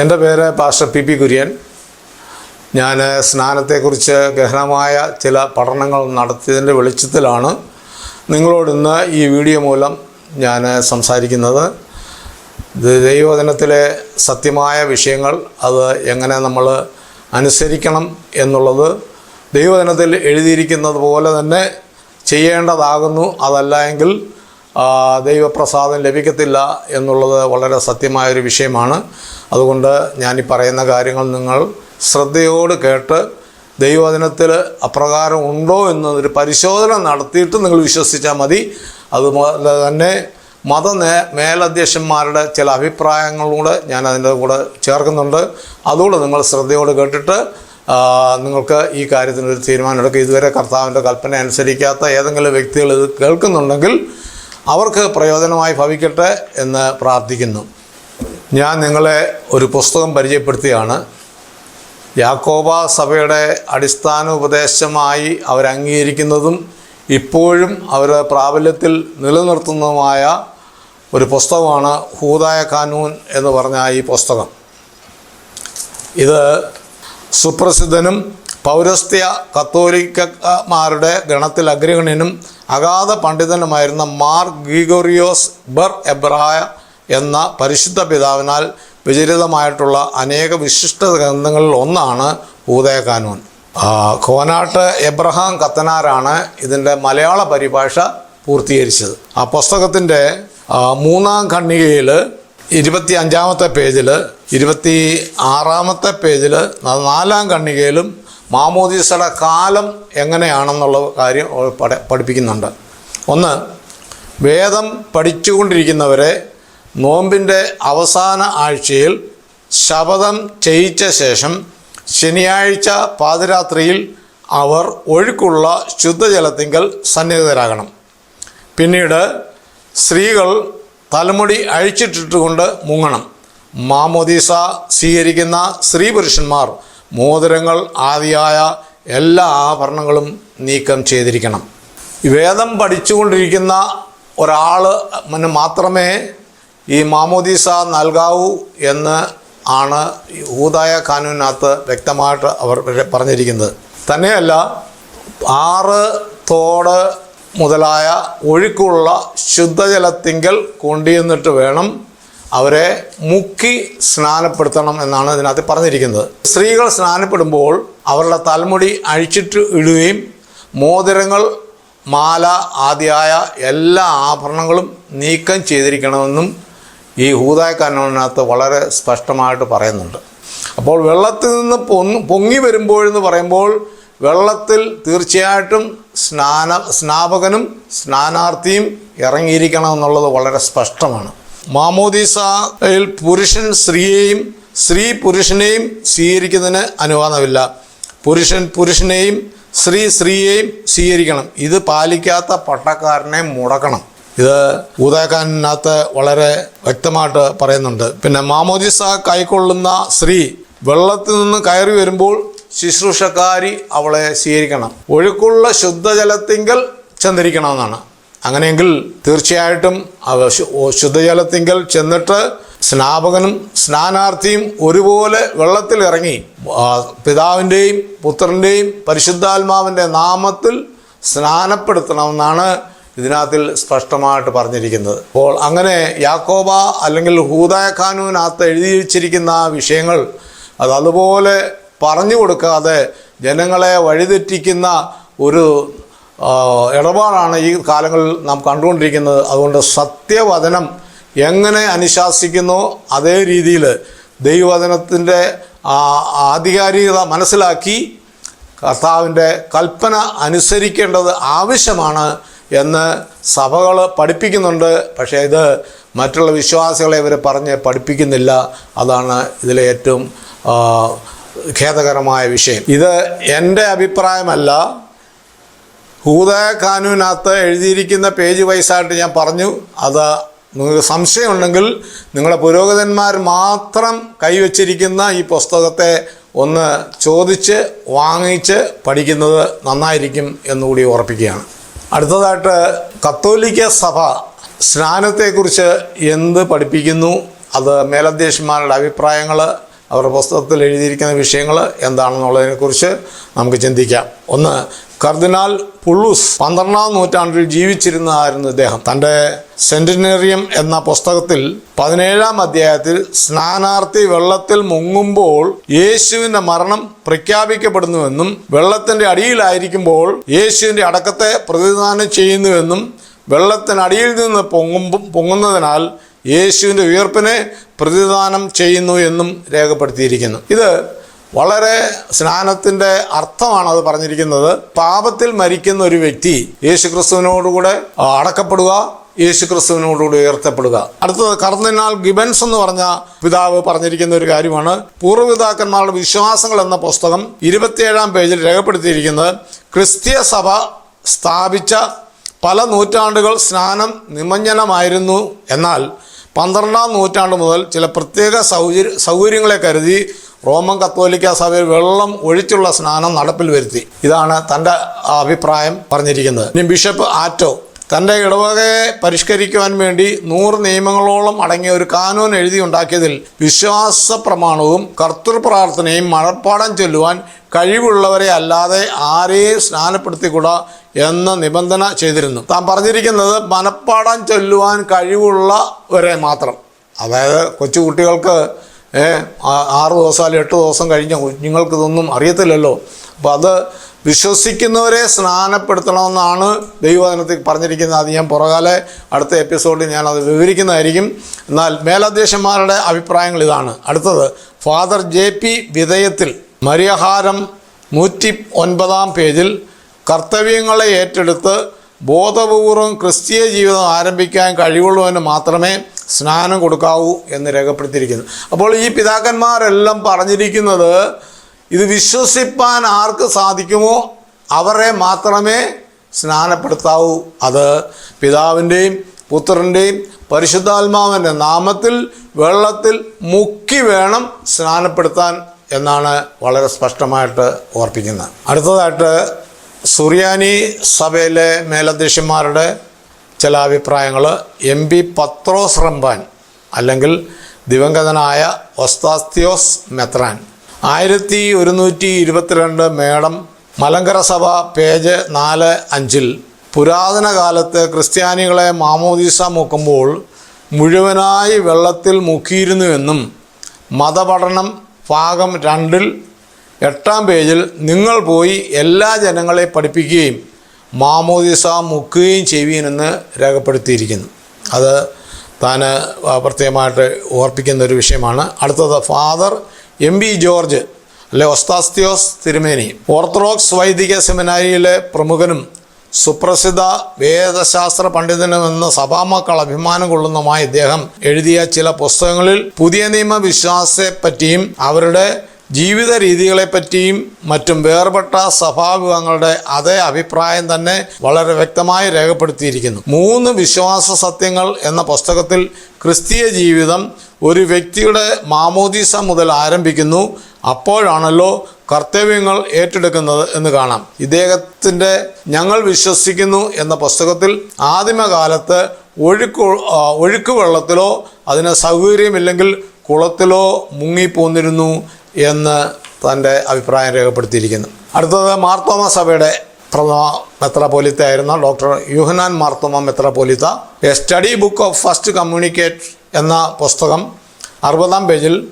എന്റെ പേര് pastor P P Kurian. ഞാൻ സ്നാനത്തെക്കുറിച്ച് ഗഹനമായ ചില പഠനങ്ങൾ നടത്തിയതിന്റെ വെളിച്ചത്തിലാണ് നിങ്ങളോട് ഇന്ന് ഈ വീഡിയോ മൂലം ഞാൻ സംസാരിക്കുന്നത്. ദൈവദിനത്തിലെ സത്യമായ വിഷയങ്ങൾ അത് എങ്ങനെ നമ്മൾ അനുസരിക്കണം എന്നുള്ളത് ദൈവവചനത്തിൽ എഴുതിയിരിക്കുന്നത് പോലെ തന്നെ ചെയ്യേണ്ടതാകുന്നു. അതല്ല എങ്കിൽ ദൈവപ്രസാദം ലഭിക്കത്തില്ല എന്നുള്ളത് വളരെ സത്യമായൊരു വിഷയമാണ്. അതുകൊണ്ട് ഞാൻ ഈ പറയുന്ന കാര്യങ്ങൾ നിങ്ങൾ ശ്രദ്ധയോട് കേട്ട് ദൈവവചനത്തിൽ അപ്രകാരം ഉണ്ടോ എന്നൊരു പരിശോധന നടത്തിയിട്ട് നിങ്ങൾ വിശ്വസിച്ചാൽ മതി. അതുപോലെ തന്നെ മത മേലധ്യക്ഷന്മാരുടെ ചില അഭിപ്രായങ്ങളൂടെ ഞാൻ അതിന്റെ കൂടെ ചേർക്കുന്നുണ്ട്. അതുകൂടെ നിങ്ങൾ ശ്രദ്ധയോട് കേട്ടിട്ട് നിങ്ങൾക്ക് ഈ കാര്യത്തിനൊരു തീരുമാനമെടുക്കുക ഇതുവരെ കർത്താവിന്റെ കൽപ്പന അനുസരിക്കാത്ത ഏതെങ്കിലും വ്യക്തികൾ ഇത് കേൾക്കുന്നുണ്ടെങ്കിൽ അവർക്ക് പ്രയോജനമായി ഭവിക്കട്ടെ എന്ന് പ്രാർത്ഥിക്കുന്നു. ഞാൻ നിങ്ങളെ ഒരു പുസ്തകം പരിചയപ്പെടുത്തിയാണ്. യാക്കോബ സഭയുടെ അടിസ്ഥാന ഉപദേശമായി അവരംഗീകരിക്കുന്നതും ഇപ്പോഴും അവർ പ്രാബല്യത്തിൽ നിലനിർത്തുന്നതുമായ ഒരു പുസ്തകമാണ് ഹൂദായ കാനൂൻ എന്ന് പറഞ്ഞ ഈ പുസ്തകം. ഇത് സുപ്രസിദ്ധനും പൗരസ്ത്യ കത്തോലിക്കമാരുടെ ഗണത്തിൽ അഗ്രഗണ്യനും അഗാധ പണ്ഡിതനുമായിരുന്ന മാർ ഗീഗോറിയോസ് ബർ എബ്രായ എന്ന പരിശുദ്ധ പിതാവിനാൽ വിചരിതമായിട്ടുള്ള അനേക വിശിഷ്ട ഗ്രന്ഥങ്ങളിൽ ഒന്നാണ് ഊദയകാനൂൻ കോനാട്ട് എബ്രഹാം കത്തനാരാണ് ഇതിന്റെ മലയാള പരിഭാഷ പൂർത്തീകരിച്ചത്. ആ പുസ്തകത്തിന്റെ മൂന്നാം ഖണ്ഡികയിൽ ഇരുപത്തി അഞ്ചാമത്തെ പേജിൽ ഇരുപത്തി ആറാമത്തെ പേജിൽ നാലാം ഖണ്ഡികയിലും മാമോദീസയുടെ കാലം എങ്ങനെയാണെന്നുള്ള കാര്യം പഠ പഠിപ്പിക്കുന്നുണ്ട്. ഒന്ന് വേദം പഠിച്ചുകൊണ്ടിരിക്കുന്നവരെ നോമ്പിന്റെ അവസാന ആഴ്ചയിൽ ശപഥം ചെയ്യിച്ച ശേഷം ശനിയാഴ്ച പാതിരാത്രിയിൽ അവർ ഒഴുക്കുള്ള ശുദ്ധജലത്തിങ്കൽ സന്നിഹിതരാകണം. പിന്നീട് സ്ത്രീകൾ തലമുടി അഴിച്ചിട്ടിട്ടുകൊണ്ട് മുങ്ങണം. മാമോദീസ സ്വീകരിക്കുന്ന സ്ത്രീ പുരുഷന്മാർ മോതിരങ്ങൾ ആദിയായ എല്ലാ ആഭരണങ്ങളും നീക്കം ചെയ്തിരിക്കണം. വേദം പഠിച്ചുകൊണ്ടിരിക്കുന്ന ഒരാൾ മാത്രമേ ഈ മാമോദീസ നൽകാവൂ എന്ന് ആണ് ഊതായ കാനൂനകത്ത് വ്യക്തമായിട്ട് അവർ പറഞ്ഞിരിക്കുന്നത്. തന്നെയല്ല ആറ് തോട് മുതലായ ഒഴുക്കുള്ള ശുദ്ധജലത്തിങ്കൽ കൊണ്ടുചെന്നിട്ട് വേണം അവരെ മുക്കി സ്നാനപ്പെടുത്തണം എന്നാണ് ഇതിനകത്ത് പറഞ്ഞിരിക്കുന്നത്. സ്ത്രീകൾ സ്നാനപ്പെടുമ്പോൾ അവരുടെ തലമുടി അഴിച്ചിട്ട് ഇടുകയും മോതിരങ്ങൾ മാല ആദ്യായ എല്ലാ ആഭരണങ്ങളും നീക്കം ചെയ്തിരിക്കണമെന്നും ഈ ഹൂതായ വളരെ സ്പഷ്ടമായിട്ട് പറയുന്നുണ്ട്. അപ്പോൾ വെള്ളത്തിൽ നിന്ന് പൊങ്ങി പൊങ്ങി വരുമ്പോഴെന്ന് പറയുമ്പോൾ വെള്ളത്തിൽ തീർച്ചയായിട്ടും സ്നാന സ്നാപകനും സ്നാനാർത്ഥിയും ഇറങ്ങിയിരിക്കണം എന്നുള്ളത് വളരെ സ്പഷ്ടമാണ്. മാമോദീസയിൽ പുരുഷൻ സ്ത്രീയെയും സ്ത്രീ പുരുഷനെയും സ്വീകരിക്കുന്നതിന് അനുവാദമില്ല. പുരുഷൻ പുരുഷനെയും സ്ത്രീ സ്ത്രീയെയും സ്വീകരിക്കണം. ഇത് പാലിക്കാത്ത പട്ടക്കാരനെ മുടക്കണം. ഇത് ഊതാക്കാനകത്ത് വളരെ വ്യക്തമായിട്ട് പറയുന്നുണ്ട്. പിന്നെ മാമോദിസ കൈക്കൊള്ളുന്ന സ്ത്രീ വെള്ളത്തിൽ നിന്ന് കയറി വരുമ്പോൾ ശുശ്രൂഷക്കാരി അവളെ സ്വീകരിക്കണം. ഒഴുക്കുള്ള ശുദ്ധജലത്തിങ്കൽ ചെന്നിരിക്കണമെന്നാണ് അങ്ങനെയെങ്കിൽ തീർച്ചയായിട്ടും ശുദ്ധജലത്തിങ്കൽ ചെന്നിട്ട് സ്നാപകനും സ്നാനാർത്ഥിയും ഒരുപോലെ വെള്ളത്തിൽ ഇറങ്ങി ആ, പിതാവിന്റെയും പുത്രന്റെയും പരിശുദ്ധാത്മാവിന്റെ നാമത്തിൽ സ്നാനപ്പെടുത്തണമെന്നാണ് ഇതിനകത്തിൽ സ്പഷ്ടമായിട്ട് പറഞ്ഞിരിക്കുന്നത്. അപ്പോൾ അങ്ങനെ യാക്കോബ അല്ലെങ്കിൽ ഹൂദായ ഖാനൂനകത്ത് എഴുതി വച്ചിരിക്കുന്ന വിഷയങ്ങൾ അത് അതുപോലെ പറഞ്ഞു കൊടുക്കാതെ ജനങ്ങളെ വഴിതെറ്റിക്കുന്ന ഒരു ആ, ഇടപാടാണ് ഈ കാലങ്ങളിൽ നാം കണ്ടുകൊണ്ടിരിക്കുന്നത്. അതുകൊണ്ട് സത്യവചനം എങ്ങനെ അനുശാസിക്കുന്നോ അതേ രീതിയിൽ ദൈവവചനത്തിന്റെ ആധികാരികത മനസ്സിലാക്കി കർത്താവിന്റെ കൽപ്പന അനുസരിക്കേണ്ടത് ആവശ്യമാണ് എന്ന് സഭകൾ പഠിപ്പിക്കുന്നുണ്ട്. പക്ഷേ ഇത് മറ്റുള്ള വിശ്വാസികളെ ഇവർ പറഞ്ഞ് പഠിപ്പിക്കുന്നില്ല. അതാണ് ഇതിലെ ഏറ്റവും ഖേദകരമായ വിഷയം. ഇത് എന്റെ അഭിപ്രായമല്ല. ഹൂദയ കാനൂനകത്ത് എഴുതിയിരിക്കുന്ന പേജ് വൈസായിട്ട് ഞാൻ പറഞ്ഞു. അത് നിങ്ങൾക്ക് സംശയമുണ്ടെങ്കിൽ നിങ്ങളുടെ പുരോഗതിന്മാർ മാത്രം കൈവച്ചിരിക്കുന്ന ഈ പുസ്തകത്തെ ഒന്ന് ചോദിച്ച് വാങ്ങിച്ച് പഠിക്കുന്നത് നന്നായിരിക്കും എന്നുകൂടി ഓർപ്പിക്കുകയാണ് അടുത്തതായിട്ട് കത്തോലിക്ക സഭ സ്നാനത്തെക്കുറിച്ച് എന്ത് പഠിപ്പിക്കുന്നു? അത് മേലധ്യക്ഷന്മാരുടെ അഭിപ്രായങ്ങൾ അവരുടെ പുസ്തകത്തിൽ എഴുതിയിരിക്കുന്ന വിഷയങ്ങൾ എന്താണെന്നുള്ളതിനെക്കുറിച്ച് നമുക്ക് ചിന്തിക്കാം. ഒന്ന് കർദിനാൾ പുള്ളൂസ് പന്ത്രണ്ടാം നൂറ്റാണ്ടിൽ ജീവിച്ചിരുന്നതായിരുന്നു ഇദ്ദേഹം. തന്റെ സെന്റിനേറിയം എന്ന പുസ്തകത്തിൽ പതിനേഴാം അധ്യായത്തിൽ സ്നാനാർത്ഥി വെള്ളത്തിൽ മുങ്ങുമ്പോൾ യേശുവിന്റെ മരണം പ്രഖ്യാപിക്കപ്പെടുന്നുവെന്നും വെള്ളത്തിന്റെ അടിയിലായിരിക്കുമ്പോൾ യേശുവിന്റെ അടക്കത്തെ പ്രതിദാനം ചെയ്യുന്നുവെന്നും വെള്ളത്തിനടിയിൽ നിന്ന് പൊങ്ങുമ്പോൾ പൊങ്ങുന്നതിനാൽ യേശുവിന്റെ ഉയർപ്പിനെ പ്രതിദാനം ചെയ്യുന്നു എന്നും രേഖപ്പെടുത്തിയിരിക്കുന്നു. ഇത് വളരെ സ്നാനത്തിന്റെ അർത്ഥമാണ് അത് പറഞ്ഞിരിക്കുന്നത്. പാപത്തിൽ മരിക്കുന്ന ഒരു വ്യക്തി യേശു ക്രിസ്തുവിനോടുകൂടെ അടക്കപ്പെടുക യേശു ക്രിസ്തുവിനോടുകൂടി ഉയർത്തപ്പെടുക. അടുത്തത് കർദിനാൾ ഗിബൻസ് എന്ന് പറഞ്ഞ പിതാവ് പറഞ്ഞിരിക്കുന്ന ഒരു കാര്യമാണ്. പൂർവപിതാക്കന്മാരുടെ വിശ്വാസങ്ങൾ എന്ന പുസ്തകം ഇരുപത്തിയേഴാം പേജിൽ രേഖപ്പെടുത്തിയിരിക്കുന്നത്. ക്രിസ്തീയ സഭ സ്ഥാപിച്ച പല നൂറ്റാണ്ടുകൾ സ്നാനം നിമഞ്ജനമായിരുന്നു എന്നാൽ പന്ത്രണ്ടാം നൂറ്റാണ്ട് മുതൽ ചില പ്രത്യേക സൗകര്യ സൗകര്യങ്ങളെ കരുതി റോമൻ കത്തോലിക്ക സഭയിൽ വെള്ളം ഒഴിച്ചുള്ള സ്നാനം നടപ്പിൽ വരുത്തി. ഇതാണ് തന്റെ അഭിപ്രായം പറഞ്ഞിരിക്കുന്നത്. ഇനി ബിഷപ്പ് ആറ്റോ തന്റെ ഇടവകയെ പരിഷ്കരിക്കുവാൻ വേണ്ടി നൂറ് നിയമങ്ങളോളം അടങ്ങിയ ഒരു കാനൂൻ എഴുതി ഉണ്ടാക്കിയതിൽ വിശ്വാസ പ്രമാണവും കർത്തൃപ്രാർത്ഥനയും മഴപ്പാടം ചൊല്ലുവാൻ കഴിവുള്ളവരെ അല്ലാതെ ആരെയും സ്നാനപ്പെടുത്തിക്കൂടാ എന്ന നിബന്ധന ചെയ്തിരുന്നു. താൻ പറഞ്ഞിരിക്കുന്നത് മനപ്പാടം ചൊല്ലുവാൻ കഴിവുള്ളവരെ മാത്രം. അതായത് കൊച്ചു കുട്ടികൾക്ക് ഏ, ആ- ആറ് ദിവസം അല്ലെങ്കിൽ എട്ട് ദിവസം കഴിഞ്ഞ കുഞ്ഞുങ്ങൾക്ക് ഇതൊന്നും അറിയത്തില്ലല്ലോ. അപ്പോൾ അത് വിശ്വസിക്കുന്നവരെ സ്നാനപ്പെടുത്തണമെന്നാണ് ദൈവവചനത്തിൽ പറഞ്ഞിരിക്കുന്നത്. അത് ഞാൻ പുറകാലെ അടുത്ത എപ്പിസോഡിൽ ഞാൻ അത് വിവരിക്കുന്നതായിരിക്കും. എന്നാൽ മേലധ്യക്ഷന്മാരുടെ അഭിപ്രായങ്ങൾ ഇതാണ്. അടുത്തത് ഫാദർ ജെ പി വിധേയത്തിൽ മരിയഹാരം നൂറ്റി ഒൻപതാം പേജിൽ കർത്തവ്യങ്ങളെ ഏറ്റെടുത്ത് ബോധപൂർവം ക്രിസ്തീയ ജീവിതം ആരംഭിക്കാൻ കഴിവുള്ളവന് മാത്രമേ സ്നാനം കൊടുക്കാവൂ എന്ന് രേഖപ്പെടുത്തിയിരിക്കുന്നു. അപ്പോൾ ഈ പിതാക്കന്മാരെല്ലാം പറഞ്ഞിരിക്കുന്നത് ഇത് വിശ്വസിപ്പാൻ ആർക്ക് സാധിക്കുമോ? അവരെ മാത്രമേ സ്നാനപ്പെടുത്താവൂ. അത് പിതാവിന്റെയും പുത്രന്റെയും പരിശുദ്ധാത്മാവിന്റെ നാമത്തിൽ വെള്ളത്തിൽ മുക്കി വേണം സ്നാനപ്പെടുത്താൻ എന്നാണ് വളരെ സ്പഷ്ടമായിട്ട് ഓർപ്പിക്കുന്നത്. അടുത്തതായിട്ട് സുറിയാനി സഭയിലെ മേലധ്യക്ഷന്മാരുടെ ചില അഭിപ്രായങ്ങൾ എം പി പത്രോസ് റംബാൻ അല്ലെങ്കിൽ ദിവംഗതനായ ഒസ്താസ്തിയോസ് മെത്രാൻ. ആയിരത്തി ഒരുന്നൂറ്റി ഇരുപത്തിരണ്ട് മേടം മലങ്കര സഭ പേജ് നാല് അഞ്ചിൽ പുരാതന കാലത്ത് ക്രിസ്ത്യാനികളെ മാമോദീസ മുക്കുമ്പോൾ മുഴുവനായി വെള്ളത്തിൽ മുക്കിയിരുന്നുവെന്നും മതപഠനം ഭാഗം രണ്ടിൽ എട്ടാം പേജിൽ നിങ്ങൾ പോയി എല്ലാ ജനങ്ങളെ പഠിപ്പിക്കുകയും മാമോദിസ മുക്കുകയും ചെയ്യുവീനെന്ന് രേഖപ്പെടുത്തിയിരിക്കുന്നു. അത് താൻ പ്രത്യേകമായിട്ട് ഓർപ്പിക്കുന്ന ഒരു വിഷയമാണ്. അടുത്തത് ഫാദർ എം ബി ജോർജ് അല്ലെ ഒസ്താസ്തിയോസ് തിരുമേനി ഓർത്തഡോക്സ് വൈദിക സെമിനാരിയിലെ പ്രമുഖനും സുപ്രസിദ്ധ വേദശാസ്ത്ര പണ്ഡിതനുമെന്ന് സഭാമക്കൾ അഭിമാനം കൊള്ളുന്നതുമായ ഇദ്ദേഹം എഴുതിയ ചില പുസ്തകങ്ങളിൽ പുതിയ നിയമ വിശ്വാസത്തെപ്പറ്റിയും അവരുടെ ജീവിത രീതികളെപ്പറ്റിയും മറ്റും വേർപെട്ട സഭാവിഭാഗങ്ങളുടെ അതേ അഭിപ്രായം തന്നെ വളരെ വ്യക്തമായി രേഖപ്പെടുത്തിയിരിക്കുന്നു. മൂന്ന് വിശ്വാസ സത്യങ്ങൾ എന്ന പുസ്തകത്തിൽ ക്രിസ്തീയ ജീവിതം ഒരു വ്യക്തിയുടെ മാമോദീസ മുതൽ ആരംഭിക്കുന്നു. അപ്പോഴാണല്ലോ കർത്തവ്യങ്ങൾ ഏറ്റെടുക്കുന്നത് എന്ന് കാണാം. ഇദ്ദേഹത്തിന്റെ ഞങ്ങൾ വിശ്വസിക്കുന്നു എന്ന പുസ്തകത്തിൽ ആദിമകാലത്ത് ഒഴുക്ക് ഒഴുക്ക് വെള്ളത്തിലോ അതിന് സൗകര്യമില്ലെങ്കിൽ കുളത്തിലോ മുങ്ങിപ്പോന്നിരുന്നു. എന്ന് തന്റെ അഭിപ്രായം രേഖപ്പെടുത്തിയിരിക്കുന്നു. അടുത്തത് മാർത്തോമ സഭയുടെ പ്രഥമ മെത്രാപോലിത്ത ആയിരുന്ന doctor Yuhanon Marthoma Metropolitha a study book of first communicate എന്ന പുസ്തകം അറുപതാം പേജിൽ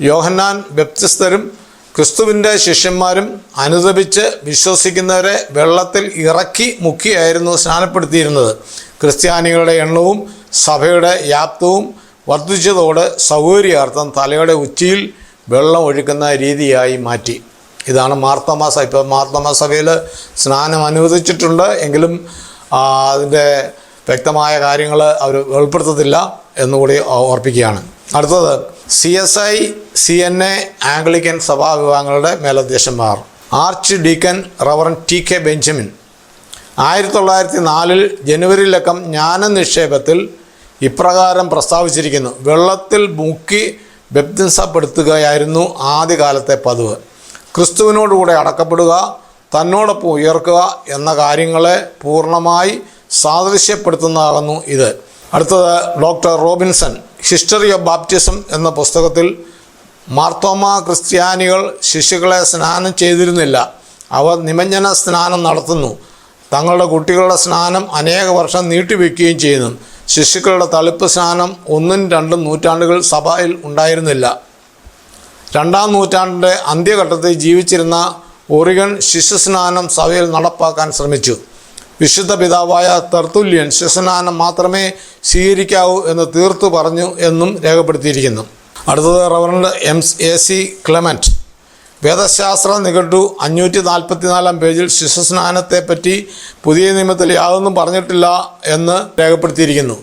യോഹന്നാൻ ബപ്തിസ്തരും ക്രിസ്തുവിന്റെ ശിഷ്യന്മാരും അനുദപിച്ച് വിശ്വസിക്കുന്നവരെ വെള്ളത്തിൽ ഇറക്കി മുക്കിയായിരുന്നു സ്നാനപ്പെടുത്തിയിരുന്നത്. ക്രിസ്ത്യാനികളുടെ എണ്ണവും സഭയുടെ വ്യാപ്തവും വർദ്ധിച്ചതോടെ സൗകര്യാർത്ഥം തലയുടെ ഉച്ചിയിൽ വെള്ളം ഒഴുക്കുന്ന രീതിയായി മാറ്റി. ഇതാണ് മാർത്തോമ ഇപ്പോൾ മാർത്തോമ സഭയിൽ സ്നാനം അനുവദിച്ചിട്ടുണ്ട്. എങ്കിലും അതിന്റെ വ്യക്തമായ കാര്യങ്ങൾ അവർ വെളിപ്പെടുത്തത്തില്ല എന്നുകൂടി ഓർപ്പിക്കുകയാണ് അടുത്തത് C S I C N A Anglican സഭാ വിഭാഗങ്ങളുടെ മേലധ്യക്ഷന്മാർ. Archdeacon reverend T K Benjamin. ആയിരത്തി തൊള്ളായിരത്തി നാലിൽ ജനുവരിയിലക്കം ജ്ഞാന നിക്ഷേപത്തിൽ ഇപ്രകാരം പ്രസ്താവിച്ചിരിക്കുന്നു. വെള്ളത്തിൽ മുക്കി ബപ്തിസപ്പെടുത്തുകയായിരുന്നു ആദ്യകാലത്തെ പതിവ്. ക്രിസ്തുവിനോടുകൂടെ അടക്കപ്പെടുക തന്നോടൊപ്പം ഉയർക്കുക എന്ന കാര്യങ്ങളെ പൂർണമായി സാദൃശ്യപ്പെടുത്തുന്നതാകുന്നു ഇത്. അടുത്തത് doctor Robinson history of baptism എന്ന പുസ്തകത്തിൽ മാർത്തോമ ക്രിസ്ത്യാനികൾ ശിശുക്കളെ സ്നാനം ചെയ്തിരുന്നില്ല. അവർ നിമഞ്ജന സ്നാനം നടത്തുന്നു. തങ്ങളുടെ കുട്ടികളുടെ സ്നാനം അനേക വർഷം നീട്ടിവെക്കുകയും ചെയ്യുന്നു. ശിശുക്കളുടെ തളിപ്പ് സ്നാനം ഒന്നും രണ്ടും നൂറ്റാണ്ടുകൾ സഭയിൽ ഉണ്ടായിരുന്നില്ല. രണ്ടാം നൂറ്റാണ്ടിന്റെ അന്ത്യഘട്ടത്തിൽ ജീവിച്ചിരുന്ന ഒറിഗൺ ശിശുസ്നാനം സഭയിൽ നടപ്പാക്കാൻ ശ്രമിച്ചു. വിശുദ്ധ പിതാവായ തെർത്തുല്യൻ ശിശുസ്നാനം മാത്രമേ സ്വീകരിക്കാവൂ എന്ന് തീർത്തു പറഞ്ഞു എന്നും രേഖപ്പെടുത്തിയിരിക്കുന്നു. അടുത്തത് reverend M A C Clement വേദശാസ്ത്ര നിഘണ്ടു. അഞ്ഞൂറ്റി നാൽപ്പത്തിനാലാം പേജിൽ ശിശുസ്നാനത്തെപ്പറ്റി പുതിയ നിയമത്തിൽ യാതൊന്നും പറഞ്ഞിട്ടില്ല എന്ന് രേഖപ്പെടുത്തിയിരിക്കുന്നു.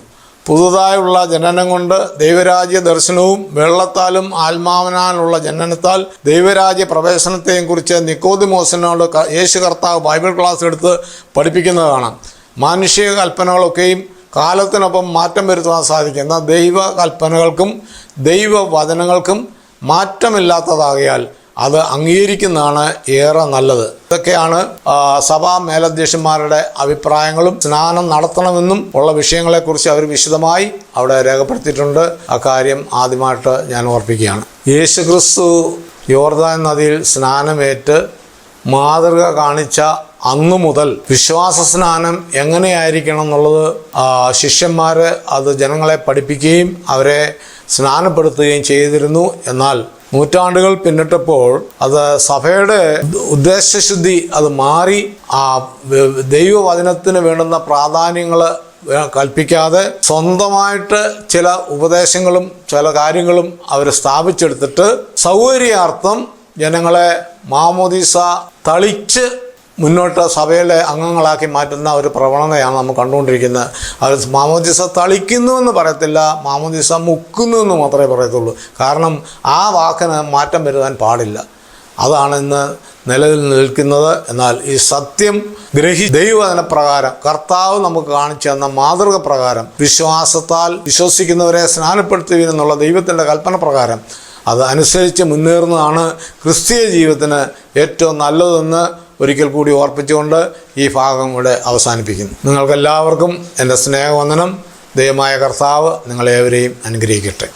പുതുതായുള്ള ജനനം കൊണ്ട് ദൈവരാജ്യ ദർശനവും വെള്ളത്താലും ആത്മാവനാലുള്ള ജനനത്താൽ ദൈവരാജ്യ പ്രവേശനത്തെയും കുറിച്ച് നിക്കോതിമോസനോട് യേശു കർത്താവ് ബൈബിൾ ക്ലാസ് എടുത്ത് പഠിപ്പിക്കുന്നതാണ്. മാനുഷിക കൽപ്പനകളൊക്കെയും കാലത്തിനൊപ്പം മാറ്റം വരുത്തുവാൻ സാധിക്കും എന്നാൽ ദൈവ കൽപ്പനകൾക്കും ദൈവവചനങ്ങൾക്കും മാറ്റമില്ലാത്തതാകയാൽ അത് അംഗീകരിക്കുന്നതാണ് ഏറെ നല്ലത്. ഇതൊക്കെയാണ് ആ, സഭാ മേലധ്യക്ഷന്മാരുടെ അഭിപ്രായങ്ങളും സ്നാനം നടത്തണമെന്നും ഉള്ള വിഷയങ്ങളെക്കുറിച്ച് അവർ വിശദമായി അവിടെ രേഖപ്പെടുത്തിയിട്ടുണ്ട്. അക്കാര്യം ആദ്യമായിട്ട് ഞാൻ ഓർപ്പിക്കുകയാണ്. യേശു ക്രിസ്തു യോർദാൻ നദിയിൽ സ്നാനമേറ്റ് മാതൃക കാണിച്ച അന്നു മുതൽ വിശ്വാസ സ്നാനം എങ്ങനെയായിരിക്കണം എന്നുള്ളത് ശിഷ്യന്മാർ അത് ജനങ്ങളെ പഠിപ്പിക്കുകയും അവരെ സ്നാനപ്പെടുത്തുകയും ചെയ്തിരുന്നു. എന്നാൽ നൂറ്റാണ്ടുകൾ പിന്നിട്ടപ്പോൾ അത് സഭയുടെ ഉദ്ദേശശുദ്ധി അത് മാറി ആ ദൈവവചനത്തിന് വേണ്ടുന്ന പ്രാധാന്യങ്ങൾ കൽപ്പിക്കാതെ സ്വന്തമായിട്ട് ചില ഉപദേശങ്ങളും ചില കാര്യങ്ങളും അവർ സ്ഥാപിച്ചെടുത്തിട്ട് സൗകര്യാർത്ഥം ജനങ്ങളെ മാമോദീസ തളിച്ച് മുന്നോട്ട് സഭയിലെ അംഗങ്ങളാക്കി മാറ്റുന്ന ഒരു പ്രവണതയാണ് നമ്മൾ കണ്ടുകൊണ്ടിരിക്കുന്നത്. അത് മാമോദിസ തളിക്കുന്നു എന്ന് പറയത്തില്ല മാമോദിസ മുക്കുന്നു എന്ന് മാത്രമേ പറയത്തുള്ളൂ. കാരണം ആ വാക്കിന് മാറ്റം വരുത്താൻ പാടില്ല. അതാണ് ഇന്ന് നിലവിൽ നിൽക്കുന്നത്. എന്നാൽ ഈ സത്യം ഗ്രഹി ദൈവവചന പ്രകാരം കർത്താവ് നമുക്ക് കാണിച്ചു തന്ന മാതൃക പ്രകാരം വിശ്വാസത്താൽ വിശ്വസിക്കുന്നവരെ സ്നാനപ്പെടുത്തുക എന്നുള്ള ദൈവത്തിന്റെ കൽപ്പന പ്രകാരം അത് അനുസരിച്ച് മുന്നേറുന്നതാണ് ക്രിസ്തീയ ജീവിതത്തിന് ഏറ്റവും നല്ലതെന്ന് ഒരിക്കൽ കൂടി ഓർപ്പിച്ചുകൊണ്ട് ഈ ഭാഗം ഇവിടെ അവസാനിപ്പിക്കുന്നു. നിങ്ങൾക്കെല്ലാവർക്കും എന്റെ സ്നേഹവന്ദനം. ദൈവമായ കർത്താവ് നിങ്ങളേവരെയും അനുഗ്രഹിക്കട്ടെ.